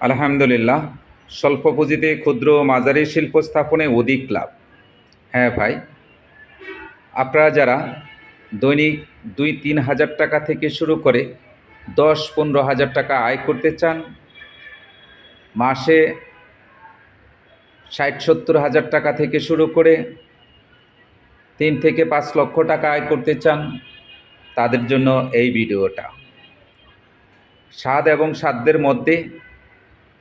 আলহামদুলিল্লাহ স্বল্প পুঁজিতে ক্ষুদ্র মাঝারি শিল্প স্থাপনে অধিক লাভ। হ্যাঁ ভাই, আপনারা যারা দৈনিক দুই তিন হাজার টাকা থেকে শুরু করে দশ পনেরো হাজার টাকা আয় করতে চান, মাসে ষাট সত্তর হাজার টাকা থেকে শুরু করে তিন থেকে পাঁচ লক্ষ টাকা আয় করতে চান, তাদের জন্য এই ভিডিওটা। স্বাদ এবং সাধ্যের মধ্যে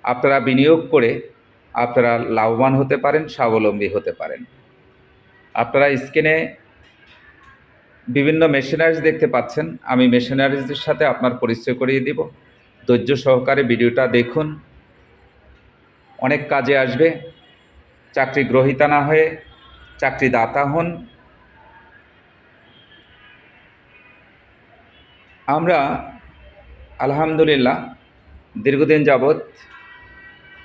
আপনারা বিনিয়োগ করে আপনারা লাভবান হতে পারেন, স্বাবলম্বী হতে পারেন। আপনারা স্ক্রিনে বিভিন্ন মেশিনারিজ দেখতে পাচ্ছেন। আমি মেশিনারিজের সাথে আপনার পরিচয় করিয়ে দিব। ধৈর্য সহকারে ভিডিওটা দেখুন। অনেক কাজে আসবে। চাকরি গ্রহিতা না হয়ে চাকরি দাতা হন। আমরা আলহামদুলিল্লাহ দীর্ঘদিন যাবৎ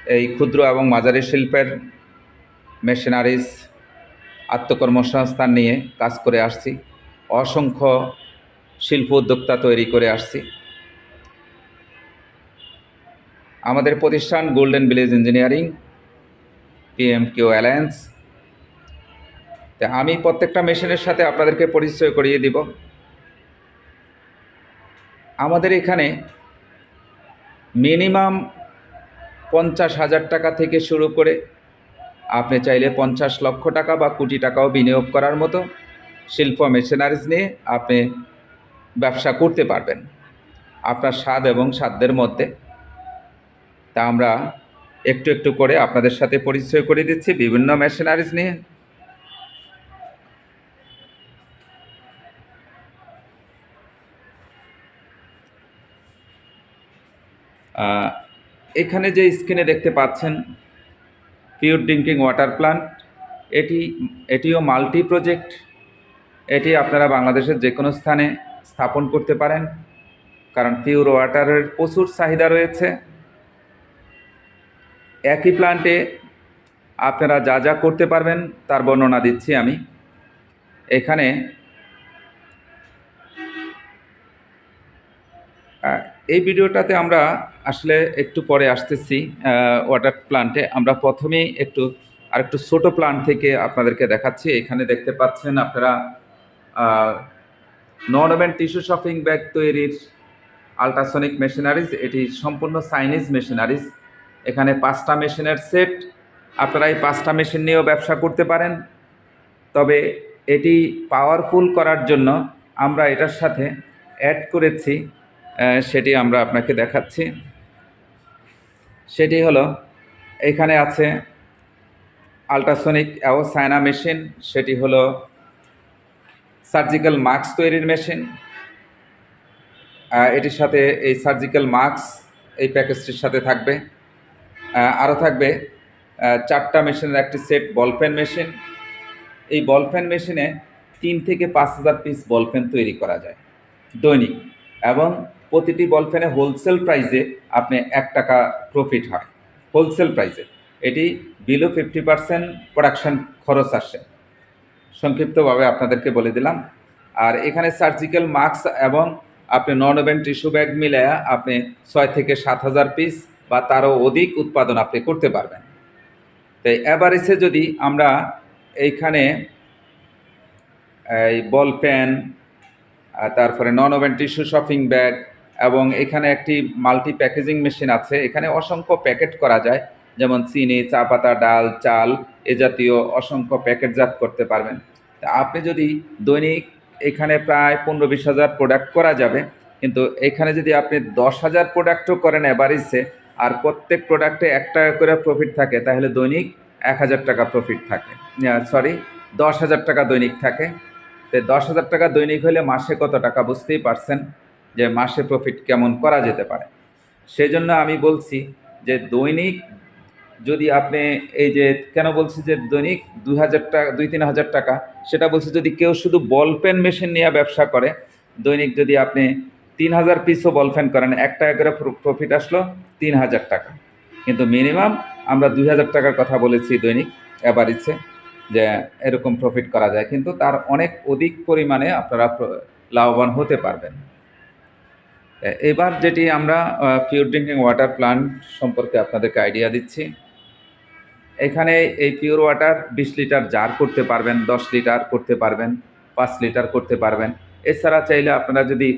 এই ক্ষুদ্র এবং মাঝারি শিল্পের মেশিনারিজ আত্মকর্মসংস্থান নিয়ে কাজ করে আসছি। অসংখ্য শিল্প উদ্যোক্তা তৈরি করে আসছি। আমাদের প্রতিষ্ঠান golden village engineering PM Q alliance তা আমি প্রত্যেকটা মেশিনের সাথে আপনাদেরকে পরিচয় করিয়ে দিব। আমাদের এখানে মিনিমাম পঞ্চাশ হাজার টাকা থেকে শুরু করে আপনি চাইলে পঞ্চাশ লক্ষ টাকা বা কোটি টাকাও বিনিয়োগ করার মতো শিল্প মেশিনারিজ নিয়ে আপনি ব্যবসা করতে পারবেন। আপনার স্বাদ এবং সাধ্যের মধ্যে। তা আমরা একটু একটু করে আপনাদের সাথে পরিচয় করে দিচ্ছি বিভিন্ন মেশিনারিজ নিয়ে। আহ, এখানে যে স্ক্রিনে দেখতে পাচ্ছেন পিওর ড্রিঙ্কিং ওয়াটার প্ল্যান্ট এটি, এটিও মাল্টি প্রজেক্ট এটি আপনারা বাংলাদেশের যে কোনো স্থানে স্থাপন করতে পারেন, কারণ পিওর ওয়াটারের প্রচুর চাহিদা রয়েছে। একই প্ল্যান্টে আপনারা যা যা করতে পারবেন, তার বর্ণনা দিচ্ছি আমি। এখানে এই ভিডিওটাতে আমরা আসলে একটু পরে আসতেছি ওয়াটার প্লান্টে আমরা প্রথমেই একটু আর একটু ছোটো প্লান্ট থেকে আপনাদেরকে দেখাচ্ছি। এখানে দেখতে পাচ্ছেন আপনারা নন টিস্যু শপিং ব্যাগ তৈরির আলট্রাসনিক মেশিনারিজ এটি সম্পূর্ণ চাইনিজ মেশিনারিজ এখানে পাঁচটা মেশিনের সেট আপনারা এই পাঁচটা মেশিন নিয়েও ব্যবসা করতে পারেন। তবে এটি পাওয়ারফুল করার জন্য আমরা এটার সাথে অ্যাড করেছি সেটি আমরা আপনাকে দেখাচ্ছি। সেটি হলো, এখানে আছে আলট্রাসনিক অ্যাওসায়না মেশিন, সেটি হলো সার্জিক্যাল মাস্ক তৈরির মেশিন। এটির সাথে এই সার্জিক্যাল মাস্ক এই প্যাকেজটির সাথে থাকবে। আরও থাকবে চারটা মেশিনের একটি সেট বলপেন মেশিন। এই বলপেন মেশিনে তিন থেকে পাঁচ হাজার পিস বলপেন তৈরি করা যায়, দৈনিক। এবং প্রতিটি বলপেনে হোলসেল প্রাইসে আপনি এক টাকা প্রফিট হয়। হোলসেল প্রাইসে এটি বিলো ফিফটি পার্সেন্ট প্রোডাকশন খরচ আসে সংক্ষিপ্তভাবে আপনাদেরকে বলে দিলাম। আর এখানে সার্জিক্যাল মাস্ক এবং আপনি নন ওভেন টিস্যু ব্যাগ মিলে আপনি ছয় থেকে সাত হাজার পিস বা তারও অধিক উৎপাদন আপনি করতে পারবেন। তো এভারেজে যদি আমরা এইখানে এই বল পেন তারপরে non woven tissue shopping bag এবং এখানে একটি মাল্টি প্যাকেজিং মেশিন আছে। এখানে অসংখ্য প্যাকেট করা যায়। যেমন চিনি চা পাতা ডাল, চাল এ জাতীয় অসংখ্য প্যাকেটজাত করতে পারবেন। তা আপনি যদি দৈনিক এখানে প্রায় পনেরো বিশ হাজার প্রোডাক্ট করা যাবে, কিন্তু এখানে যদি আপনি দশ হাজার প্রোডাক্টও করেন অ্যাভারেজে আর প্রত্যেক প্রোডাক্টে এক টাকা করে প্রফিট থাকে, তাহলে দৈনিক এক হাজার টাকা প্রফিট থাকে। সরি, দশ হাজার টাকা দৈনিক থাকে। তো দশ হাজার টাকা দৈনিক হলে মাসে কত টাকা বুঝতেই পারছেন যে মাসে প্রফিট কেমন করা যেতে পারে। সেই জন্য আমি বলছি যে দৈনিক যদি আপনি এই যে কেন বলছি যে দৈনিক দুই হাজার টাকা, দুই তিন হাজার টাকা, সেটা বলছি যদি কেউ শুধু বল পেন মেশিন নিয়ে ব্যবসা করে, দৈনিক যদি আপনি তিন হাজার পিসও বল পেন করেন, এক টাকা করে প্রফিট আসলো তিন হাজার টাকা। কিন্তু মিনিমাম আমরা দুই হাজার টাকার কথা বলেছি দৈনিক অ্যাভারেজে যে এরকম প্রফিট করা যায়। কিন্তু তার অনেক অধিক পরিমাণে আপনারা লাভবান হতে পারবেন। এবার যেটি আমরা পিওর ড্রিঙ্কিং ওয়াটার প্ল্যান্ট সম্পর্কে আপনাদেরকে আইডিয়া দিচ্ছি। এখানে এই পিওর ওয়াটার বিশ লিটার জার করতে পারবেন, দশ লিটার করতে পারবেন, পাঁচ লিটার করতে পারবেন। এছাড়া চাইলে আপনারা যদি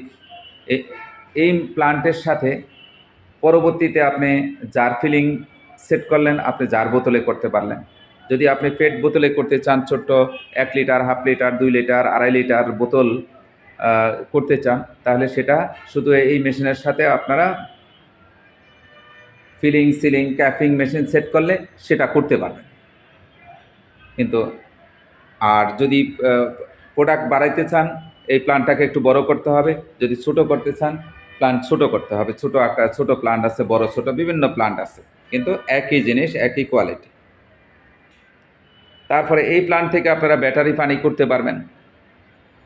এই প্লান্টের সাথে পরবর্তীতে আপনি জার ফিলিং সেট করলেন, আপনি জার বোতলে করতে পারলেন। যদি আপনি পেট বোতলে করতে চান ছোট্ট এক লিটার, হাফ লিটার, দুই লিটার, আড়াই লিটার বোতল করতে চান, তাহলে সেটা শুধু এই মেশিনের সাথে আপনারা filling, sealing, capping machine set করলে সেটা করতে পারবেন। কিন্তু আর যদি প্রোডাক্ট বাড়াইতে চান, এই প্ল্যানটাকে একটু বড় করতে হবে। যদি ছোট করতে চান প্ল্যান্ট ছোট করতে হবে। ছোট আকার, ছোট প্ল্যান্ট আছে, বড়, ছোট, বিভিন্ন প্ল্যান্ট আছে। কিন্তু একই জিনিস, একই কোয়ালিটি তারপরে এই প্ল্যান থেকে আপনারা ব্যাটারি পানি করতে পারবেন।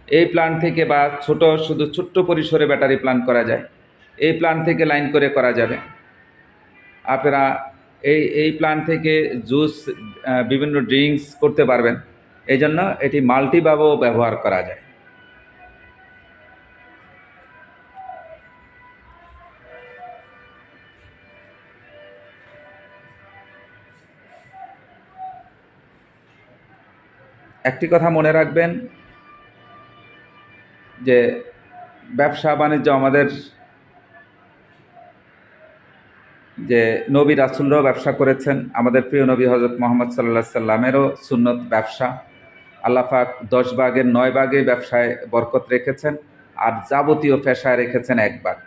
এই প্ল্যান থেকে বা ছোট, শুধু ছোট্ট পরিসরে ব্যাটারি প্ল্যান করা যায়। এই প্ল্যান থেকে লাইন করে করা যাবে। আপনারা এই এই প্ল্যান্ট থেকে জুস বিভিন্ন ড্রিঙ্কস করতে পারবেন। এই জন্য এটি মাল্টিভাবেও ব্যবহার করা যায়। একটি কথা মনে রাখবেন যে ব্যবসা বাণিজ্য আমাদের যে নবী রাসুলরাও ব্যবসা করেছেন, আমাদের প্রিয় নবী হজরত মোহাম্মদ সাল্লাহ সাল্লামেরও সুন্নত ব্যবসা। আল্লাপাক দশ ভাগের নয় ভাগে ব্যবসায় বরকত রেখেছেন আর যাবতীয় পেশায় রেখেছেন এক ভাগ।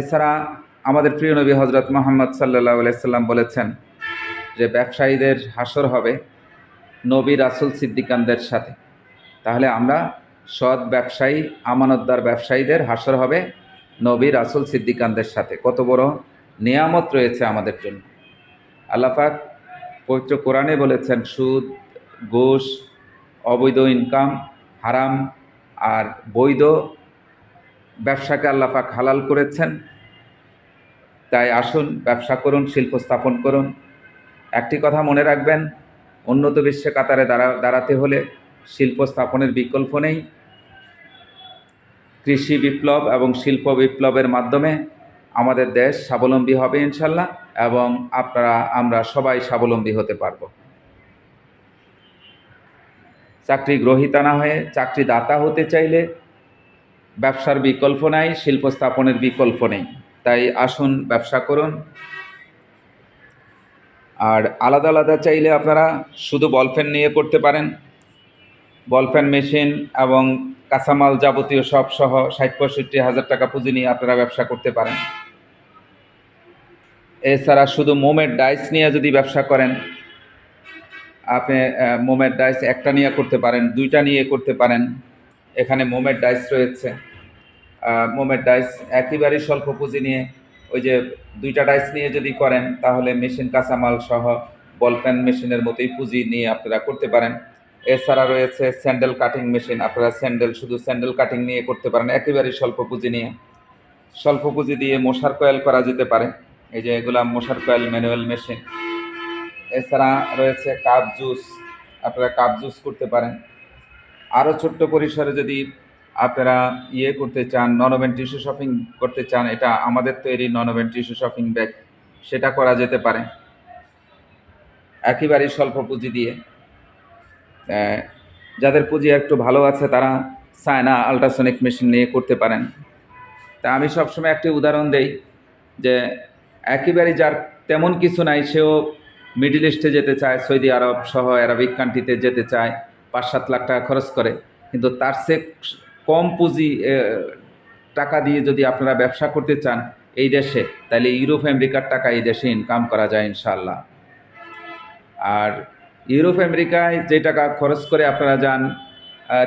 এছাড়া আমাদের প্রিয় নবী হজরত মোহাম্মদ সাল্লাহ সাল্লাম বলেছেন যে ব্যবসায়ীদের হাসর হবে নবী রাসুল সিদ্দিকানদের সাথে। তাহলে আমরা সৎ ব্যবসায়ী, আমানতদার ব্যবসায়ীদের হাসর হবে নবী রাসুল সিদ্দিকানদের সাথে। কত বড় নিয়ামত রয়েছে আমাদের জন্য। আল্লাপাক পবিত্র কোরআনে বলেছেন, সুদ, ঘুষ, অবৈধ ইনকাম, হারাম আর বৈধ ব্যবসাকে আল্লাপাক হালাল করেছেন। তাই আসুন, ব্যবসা করুন, শিল্প স্থাপন করুন। একটি কথা মনে রাখবেন, উন্নত বিশ্বে কাতারে দাঁড়া, দাঁড়াতে হলে শিল্প স্থাপনের বিকল্প নেই। কৃষি বিপ্লব এবং শিল্প বিপ্লবের মাধ্যমে আমাদের দেশ স্বাবলম্বী হবে ইনশাল্লাহ, এবং আপনারা, আমরা সবাই স্বাবলম্বী হতে পারব। চাকরি গ্রহিতা না হয়ে চাকরি দাতা হতে চাইলে ব্যবসার বিকল্প নাই, শিল্প স্থাপনের বিকল্প নেই। তাই আসুন, ব্যবসা করুন আর আলাদা আলাদা চাইলে আপনারা শুধু বলফেন নিয়ে করতে পারেন। বলফেন মেশিন এবং কাঁচামাল যাবতীয় সব সহ ষাট পঁয়ষট্টি হাজার টাকা পুঁজি নিয়ে আপনারা ব্যবসা করতে পারেন। এছাড়া শুধু মোমের ডাইস নিয়ে যদি ব্যবসা করেন, আপনি মোমের ডাইস একটা নিয়ে করতে পারেন, দুইটা নিয়ে করতে পারেন। এখানে মোমের ডাইস রয়েছে। মোমের ডাইস একেবারেই স্বল্প পুঁজি নিয়ে ওই যে দুইটা ডাইস নিয়ে যদি করেন, তাহলে মেশিন কাঁচামাল সহ বলপেন মেশিনের মতোই পুঁজি নিয়ে আপনারা করতে পারেন। এছাড়া রয়েছে স্যান্ডেল কাটিং মেশিন আপনারা স্যান্ডেল শুধু স্যান্ডেল কাটিং নিয়ে করতে পারেন, একেবারেই স্বল্প পুঁজি নিয়ে। স্বল্প পুঁজি দিয়ে মশার কয়েল করা যেতে পারে, এই যে এগুলা মশার কয়েল ম্যানুয়াল মেশিন এছাড়া রয়েছে কাপ জুস আপনারা কাপ জুস করতে পারেন। আরও ছোট্ট পরিসরে যদি আপনারা ইয়ে করতে চান ননওভেন টিস্যু শপিং করতে চান, এটা আমাদের তৈরি ননওভেন টিস্যু শপিং ব্যাগ। সেটা করা যেতে পারে। একেবারেই স্বল্প পুঁজি দিয়ে। যাদের পুঁজি একটু ভালো আছে, তারা চায়না আল্ট্রাসনিক মেশিন নিয়ে করতে পারেন। তা আমি সবসময় একটি উদাহরণ দেই যে, একেবারেই যার তেমন কিছু নাই, সেও মিডিল ইস্টে যেতে চায়, সৌদি আরব সহ অ্যারাবিক কান্ট্রিতে যেতে চায়, পাঁচ সাত লাখ টাকা খরচ করে। কিন্তু তার সে কম পুঁজি টাকা দিয়ে যদি আপনারা ব্যবসা করতে চান এই দেশে, তাহলে ইউরোপ আমেরিকার টাকা এই দেশে ইনকাম করা যায় ইনশাল্লাহ আর ইউরোপ আমেরিকায় যে টাকা খরচ করে আপনারা যান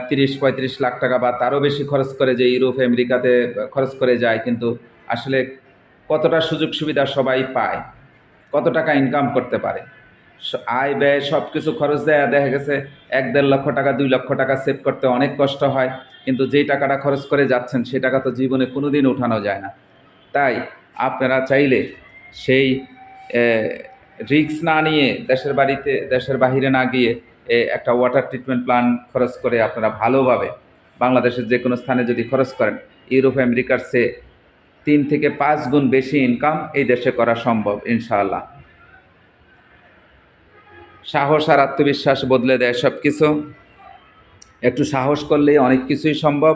তিরিশ, পঁয়ত্রিশ লাখ টাকা বা তারও বেশি খরচ করে যে ইউরোপ আমেরিকাতে খরচ করে যায়, কিন্তু আসলে কতটা সুযোগ সুবিধা সবাই পায়, কত টাকা ইনকাম করতে পারে? আয়, ব্যয় সব কিছু খরচ দেয়, দেখা গেছে এক দেড় লক্ষ টাকা, দুই লক্ষ টাকা সেভ করতে অনেক কষ্ট হয়। কিন্তু যেই টাকাটা খরচ করে যাচ্ছেন, সেই টাকা তো জীবনে কোনো দিন উঠানো যায় না। তাই আপনারা চাইলে সেই রিস্ক না নিয়ে দেশের বাড়িতে, দেশের বাহিরে না গিয়ে একটা ওয়াটার ট্রিটমেন্ট প্ল্যান খরচ করে আপনারা ভালোভাবে বাংলাদেশের যে কোনো স্থানে যদি খরচ করেন, ইউরোপ, আমেরিকার সে তিন থেকে পাঁচ গুণ বেশি ইনকাম এই দেশে করা সম্ভব, ইনশাআল্লাহ। সাহস আর আত্মবিশ্বাস বদলে দেয় সব কিছু একটু সাহস করলেই অনেক কিছুই সম্ভব।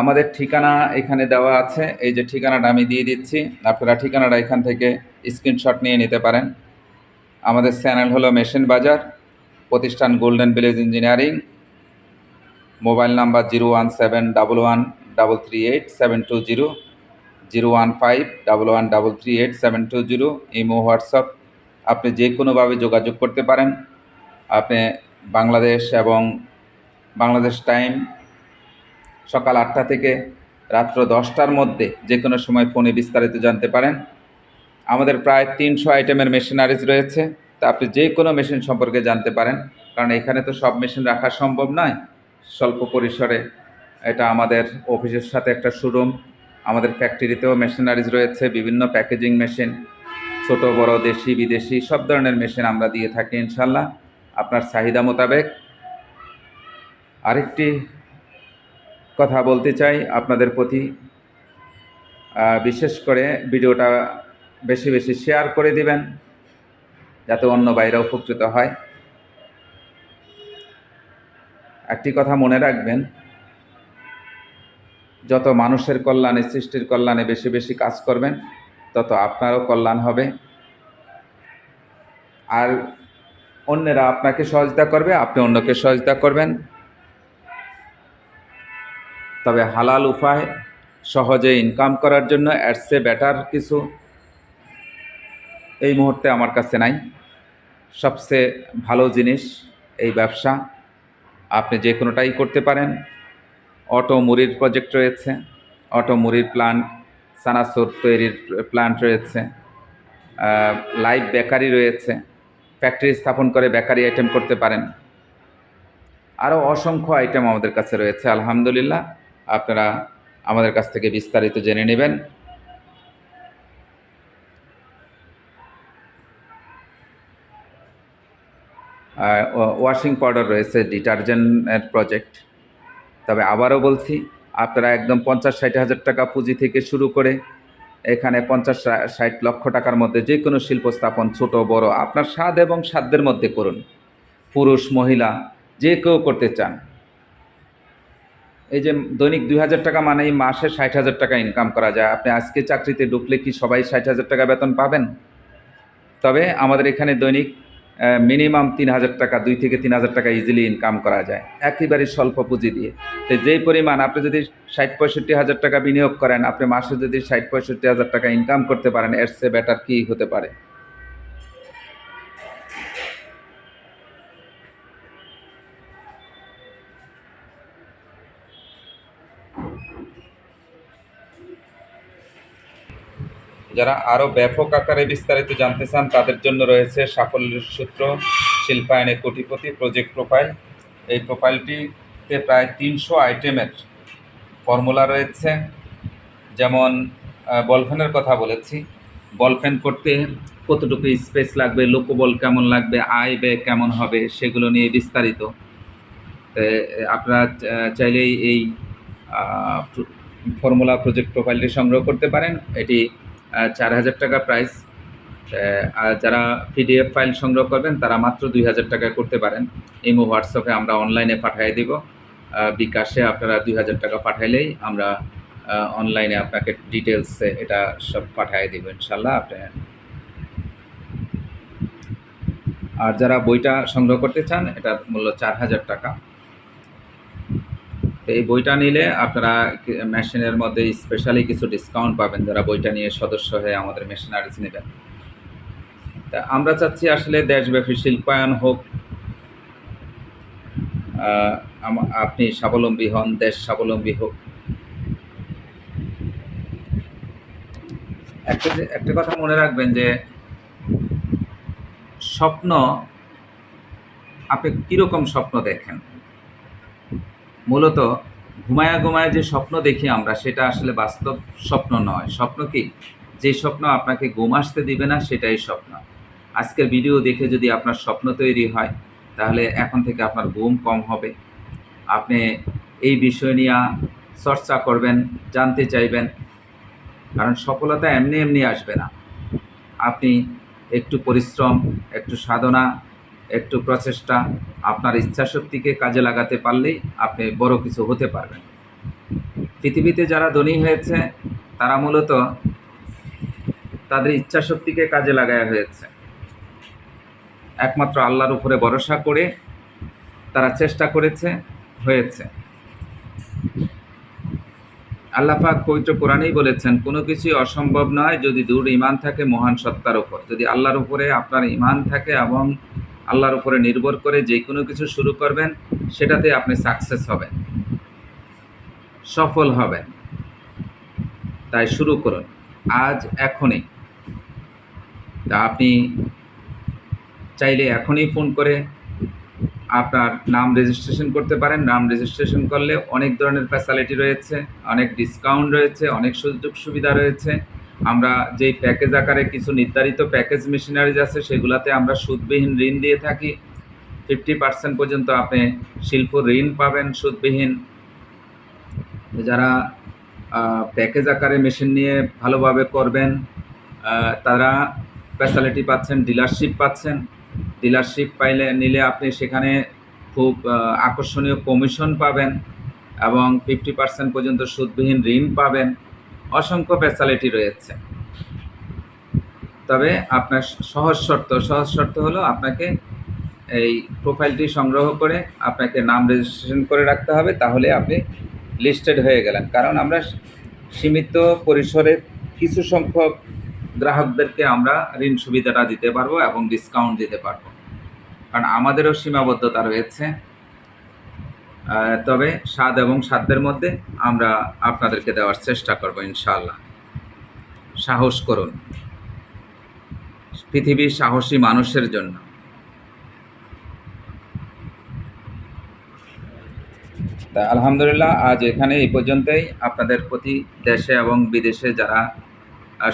আমাদের ঠিকানা এখানে দেওয়া আছে। এই যে ঠিকানাটা আমি দিয়ে দিচ্ছি। আপনারা ঠিকানাটা এখান থেকে স্ক্রিনশট নিয়ে নিতে পারেন। আমাদের চ্যানেল হলো মেশিন বাজার, প্রতিষ্ঠান golden village engineering. Mobile number zero one seven double one double three eight seven two zero zero one five double one double three eight seven two zero, imo, WhatsApp. আপনি যে কোনোভাবে যোগাযোগ করতে পারেন, আপনি বাংলাদেশ এবং বাংলাদেশ টাইম সকাল আটটা থেকে রাত্র দশটার মধ্যে যে কোনো সময় ফোনে বিস্তারিত জানতে পারেন। আমাদের প্রায় তিনশো আইটেমের মেশিনারিজ রয়েছে। তা আপনি যে কোনো মেশিন সম্পর্কে জানতে পারেন। কারণ এখানে তো সব মেশিন রাখা সম্ভব নয়। স্বল্প পরিসরে এটা আমাদের অফিসের সাথে একটা শোরুম। আমাদের ফ্যাক্টরিতেও মেশিনারিজ রয়েছে, বিভিন্ন প্যাকেজিং মেশিন, ছোট, বড়, দেশি, বিদেশি, সব ধরনের মেশিন আমরা দিয়ে থাকি ইনশাল্লাহ। আপনার চাহিদা মোতাবেক আরেকটি কথা বলতে চাই আপনাদের প্রতি। বিশেষ করে ভিডিওটা বেশি বেশি শেয়ার করে দিবেন, যাতে অন্য বাইরে উপকৃত হয়। একটি কথা মনে রাখবেন, যত মানুষের কল্যাণে, সৃষ্টির কল্যাণে বেশি বেশি কাজ করবেন, তত আপনারও কল্যাণ হবে। আর অন্যেরা আপনাকে সহযোগিতা করবে, আপনি অন্যকে সহযোগিতা করবেন। তবে হালাল উপায়, সহজে ইনকাম করার জন্য চেয়ে বেটার কিছু এই মুহূর্তে আমার কাছে নাই। সবচেয়ে ভালো জিনিস এই ব্যবসা, আপনি যে কোনোটাই করতে পারেন। অটো মুড়ির প্রজেক্ট রয়েছে, অটো মুড়ির প্লান্ট সানাসুর তৈরির প্লান্ট রয়েছে লাইভ বেকারি রয়েছে। ফ্যাক্টরি স্থাপন করে বেকারি আইটেম করতে পারেন। আরও অসংখ্য আইটেম আমাদের কাছে রয়েছে, আলহামদুলিল্লাহ। আপনারা আমাদের কাছ থেকে বিস্তারিত জেনে নেবেন। ওয়াশিং পাউডার রয়েছে, ডিটারজেন্টের প্রজেক্ট। তবে আবারও বলছি, আপনারা একদম পঞ্চাশ ষাট হাজার টাকা পুঁজি থেকে শুরু করে এখানে পঞ্চাশ ষাট লক্ষ টাকার মধ্যে যে কোনো শিল্প স্থাপন, ছোট, বড়, আপনার স্বাদ এবং সাধ্যের মধ্যে করুন। পুরুষ, মহিলা, যে কেউ করতে চান। এই যে দৈনিক দুই হাজার টাকা মানেই মাসে ষাট হাজার টাকা ইনকাম করা যায়। আপনি আজকে চাকরিতে ঢুকলে কি সবাই ষাট হাজার টাকা বেতন পাবেন? তবে আমাদের এখানে দৈনিক মিনিমাম তিন হাজার টাকা, দুই থেকে তিন হাজার টাকা ইজিলি ইনকাম করা যায়। একেবারে স্বল্প পুঁজি দিয়ে। তো যেই পরিমাণ আপনি যদি ষাট পঁয়ষট্টি হাজার টাকা বিনিয়োগ করেন, আপনি মাসে যদি ষাট পঁয়ষট্টি হাজার টাকা ইনকাম করতে পারেন, এর চেয়ে বেটার কী হতে পারে? যারা আরও ব্যাপক আকারে বিস্তারিত জানতে চান, তাদের জন্য রয়েছে সাফল্যের সূত্র শিল্পায়নে কোটিপতি প্রজেক্ট প্রোফাইল এই প্রোফাইলটিতে প্রায় তিনশো আইটেমের ফর্মুলা রয়েছে। যেমন বলফেনের কথা বলেছি। বলফেন করতে কতটুকু স্পেস লাগবে, লোকবল কেমন লাগবে, আয় ব্যয় কেমন হবে, সেগুলো নিয়ে বিস্তারিত। আপনারা চাইলেই এই ফর্মুলা প্রজেক্ট প্রোফাইলটি সংগ্রহ করতে পারেন। এটি চার হাজার টাকা প্রাইস আর যারা পিডিএফ ফাইল সংগ্রহ করবেন, তারা মাত্র দুই হাজার টাকায় করতে পারেন। ইমো হোয়াটসঅ্যাপে আমরা অনলাইনে পাঠিয়ে দিব। বিকাশে আপনারা দুই হাজার টাকা পাঠাইলেই আমরা অনলাইনে আপনাকে ডিটেলসে এটা সব পাঠিয়ে দিব ইনশাল্লাহ আপনি। আর যারা বইটা সংগ্রহ করতে চান এটা মূল্য চার হাজার টাকা। তো এই বইটা নিলে আপনারা মেশিনের মধ্যে স্পেশালি কিছু ডিসকাউন্ট পাবেন যারা বইটা নিয়ে সদস্য হয়ে আমাদের মেশিনারিজ নেবেন। তা আমরা চাচ্ছি আসলে দেশব্যাপী শিল্পায়ন হোক। আপনি স্বাবলম্বী হন, দেশ স্বাবলম্বী হোক। একটা একটা কথা মনে রাখবেন যে, স্বপ্ন, আপনি কীরকম স্বপ্ন দেখেন? মূলত ঘুমায়া ঘুমায়া যে স্বপ্ন দেখি আমরা, সেটা আসলে বাস্তব স্বপ্ন নয়। স্বপ্ন কি? যে স্বপ্ন আপনাকে ঘুম আসতে দিবে না, সেটাই স্বপ্ন। আজকের ভিডিও দেখে যদি আপনার স্বপ্ন তৈরি হয়, তাহলে এখন থেকে আপনার ঘুম কম হবে। আপনি এই বিষয় নিয়ে চর্চা করবেন, জানতে চাইবেন। কারণ সফলতা এমনি এমনি আসবে না। আপনি একটু পরিশ্রম, একটু সাধনা একটু প্রচেষ্টা আপনার ইচ্ছাশক্তিকে কাজে লাগাতে পারলেই আপনি বড় কিছু হতে পারবেন। পৃথিবীতে যারা ধনী হয়েছে, তারা মূলত তাদের ইচ্ছাশক্তিকে কাজে লাগায় হয়েছে। একমাত্র আল্লাহর উপরে ভরসা করে তারা চেষ্টা করেছে, হয়েছে। আল্লাহ পাক পবিত্র কোরআনেই বলেছেন, কোনো কিছুই অসম্ভব নয় যদি দূর ইমান থাকে মহান সত্তার উপর। যদি আল্লাহর উপরে আপনার ইমান থাকে এবং আল্লাহর উপরে নির্ভর করে যে কোনো কিছু শুরু করবেন, সেটাতে আপনি সাকসেস হবেন। সফল হবেন। তাই শুরু করুন। আজ এখনই। তা আপনি চাইলে এখনই ফোন করে আপনার নাম রেজিস্ট্রেশন করতে পারেন। নাম রেজিস্ট্রেশন করলে অনেক ধরনের ফ্যাসিলিটি রয়েছে, অনেক ডিসকাউন্ট রয়েছে, অনেক সুযোগ সুবিধা রয়েছে। আমরা যেই প্যাকেজ আকারে কিছু নির্ধারিত প্যাকেজ মেশিনারিজ আছে, সেগুলাতে আমরা সুদবিহীন ঋণ দিয়ে থাকি। ফিফটি পার্সেন্ট পর্যন্ত আপনি শিল্প ঋণ পাবেন সুদবিহীন। যারা প্যাকেজ আকারে মেশিন নিয়ে ভালোভাবে করবেন তারা স্পেশালিটি পাচ্ছেন ডিলারশিপ পাচ্ছেন। ডিলারশিপ পাইলে, নিলে আপনি সেখানে খুব আকর্ষণীয় কমিশন পাবেন এবং ফিফটি পার্সেন্ট পর্যন্ত সুদবিহীন ঋণ পাবেন। অসংখ্য ফ্যাসিলিটি রয়েছে। তবে আপনার সহজ শর্ত সহজ শর্ত হলো আপনাকে এই প্রোফাইলটি সংগ্রহ করে আপনাকে নাম রেজিস্ট্রেশন করে রাখতে হবে, তাহলে আপনি লিস্টেড হয়ে গেলেন। কারণ আমরা সীমিত পরিসরে কিছু সংখ্যক গ্রাহকদেরকে আমরা ঋণ সুবিধাটা দিতে পারব এবং ডিসকাউন্ট দিতে পারব। কারণ আমাদেরও সীমাবদ্ধতা রয়েছে। তবে স্বাদ এবং সাধ্যের মধ্যে আমরা আপনাদেরকে দেওয়ার চেষ্টা করব ইনশাল্লাহ সাহস করুন। পৃথিবীর সাহসী মানুষের জন্য। তা আলহামদুলিল্লাহ, আজ এখানে এই পর্যন্তই। আপনাদের প্রতি দেশে এবং বিদেশে যারা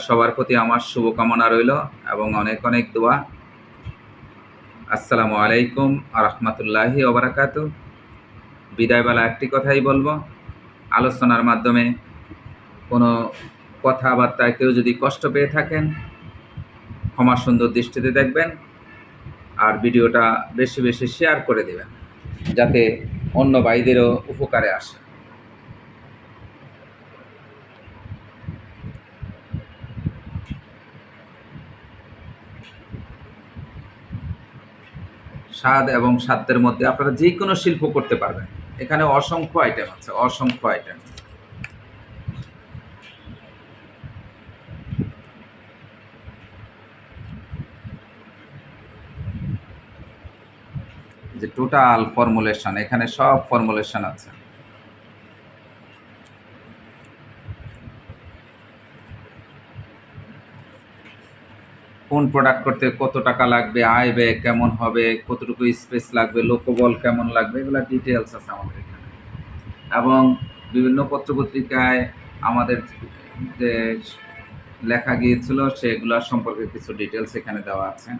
সবার প্রতি আমার শুভকামনা রইল এবং অনেক অনেক দোয়া। আসসালামু আলাইকুম আ রহমতুল্লাহি ওবরাকাত বিদায়বেলা একটি কথাই বলব। আলোচনার মাধ্যমে কোনো কথাবার্তায় কেউ যদি কষ্ট পেয়ে থাকেন, ক্ষমা সুন্দর দৃষ্টিতে দেখবেন আর ভিডিওটা বেশি বেশি শেয়ার করে দেবেন, যাতে অন্য ভাইদেরও উপকারে আসে। স্বাদ এবং সাধ্যের মধ্যে আপনারা যে কোনো শিল্প করতে পারবেন। এখানে অসংখ্য আইটেম আছে অসংখ্য আইটেম যে টোটাল ফর্মুলেশন এখানে সব ফর্মুলেশন আছে। কোন প্রোডাক্ট করতে কত টাকা লাগবে, আয় ব্যয় কেমন হবে, কতটুকু স্পেস লাগবে, লোকবল কেমন লাগবে, এগুলো ডিটেলস আছে আমাদের এখানে। এবং বিভিন্ন পত্রপত্রিকায় আমাদের যে লেখা গিয়েছিল সেগুলোর সম্পর্কে কিছু ডিটেলস এখানে দেওয়া আছে।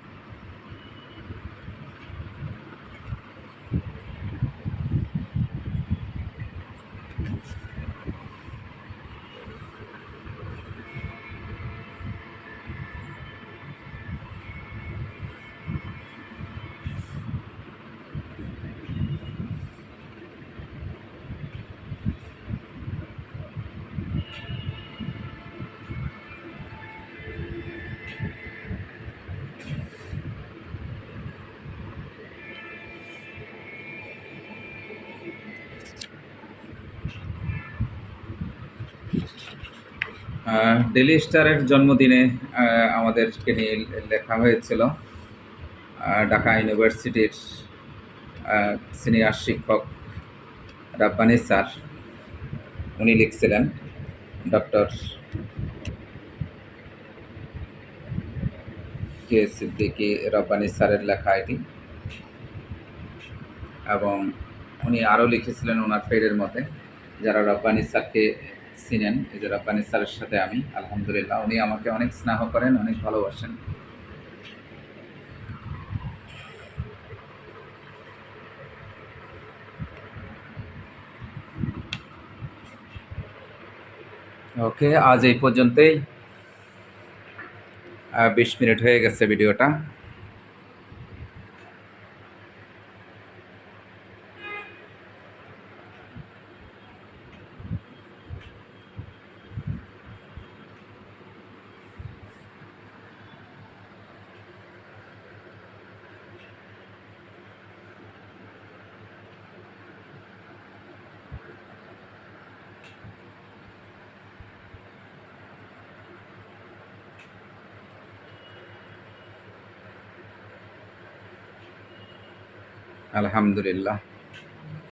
ডেলি স্টারের জন্মদিনে আমাদেরকে নিয়ে লেখা হয়েছিল ঢাকা ইউনিভার্সিটির সিনিয়র শিক্ষক রাব্বানি স্যার। উনি লিখছিলেন, ডক্টর কে সিদ্দিকি রব্বানি স্যারের লেখা এটি। এবং উনি আরও লিখেছিলেন ওনার পেডের মতে যারা রব্বানি স্যারকে ছিলেন, এই যে রব্বানি স্যারের সাথে আমি, আলহামদুলিল্লাহ। উনি আমাকে অনেক স্নেহ করেন, অনেক ভালোবাসেন। ওকে, আজ এই পর্যন্তই। বিশ মিনিট হয়ে গেছে ভিডিওটা। আলহামদুলিল্লাহ।